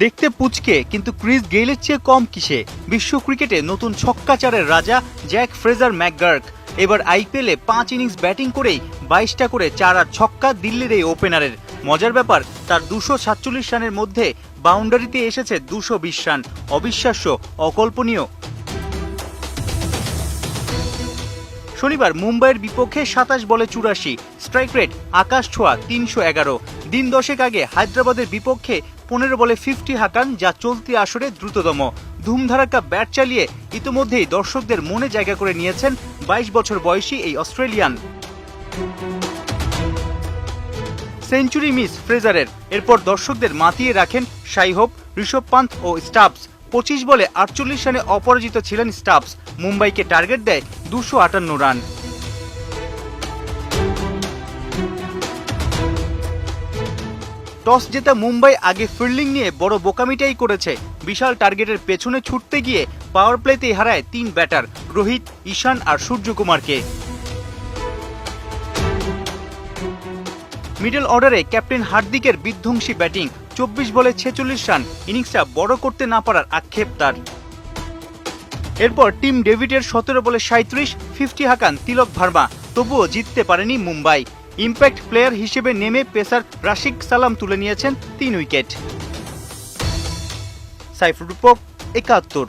দেখতে পুচকে, কিন্তু ক্রিস গেইলের চেয়ে কম কিসে? বিশ্ব ক্রিকেটে নতুন ছক্কাচারের রাজা জ্যাক ফ্রেজার ম্যাকগার্ক। এবার আইপিএলে পাঁচ ইনিংস ব্যাটিং করেই বাইশটা করে চার আর ছক্কা দিল্লির এই ওপেনারের। মজার ব্যাপার, তার দুশো সাতচল্লিশ রানের মধ্যে বাউন্ডারিতে এসেছে দুশো বিশ রান। অবিশ্বাস্য, অকল্পনীয়। শনিবার মুম্বাইয়ের বিপক্ষে সাতাশ বলে চুরাশি। স্ট্রাইক রেট আকাশ ছোঁয়া তিনশো এগারো। দিন দশেক আগে হায়দ্রাবাদের বিপক্ষে পনেরো বলে ফিফটি হাঁকান, যা চলতি আসরে দ্রুততম। ধুমধারাক্কা ব্যাট চালিয়ে ইতোমধ্যেই দর্শকদের মনে জায়গা করে নিয়েছেন বাইশ বছর বয়সী এই অস্ট্রেলিয়ান। Century miss ফ্রেজারের। এরপর দর্শকদের মাতিয়ে রাখেন সাই হোপ ঋষভ পান্থ ও স্টাবস। পঁচিশ বলে আটচল্লিশ রানে অপরাজিত ছিলেন স্টাবস। মুম্বাইকে টার্গেট দেয় দুশো আটান্ন রান। টস জেতা মুম্বাই আগে ফিল্ডিং নিয়ে বড় বোকামিটাই করেছে। বিশাল টার্গেটের পেছনে ছুটতে গিয়ে পাওয়ার প্লেতে হারায় তিন ব্যাটার রোহিত, ঈশান আর সূর্যকুমারকে। মিডল অর্ডারে ক্যাপ্টেন হার্দিকের বিধ্বংসী ব্যাটিং চব্বিশ বলে ছেচল্লিশ রান ইনিংসটা বড় করতে না পারার আক্ষেপ তার। এরপর টিম ডেভিডের সতেরো বলে সাঁত্রিশ ফিফটি হাকান তিলক ভার্মা, তবুও জিততে পারেনি মুম্বাই। ইম্প্যাক্ট প্লেয়ার হিসেবে নেমে পেসার রাশিক সালাম তুলে নিয়েছেন তিন উইকেট। সাইফুর রূপক একাত্তর।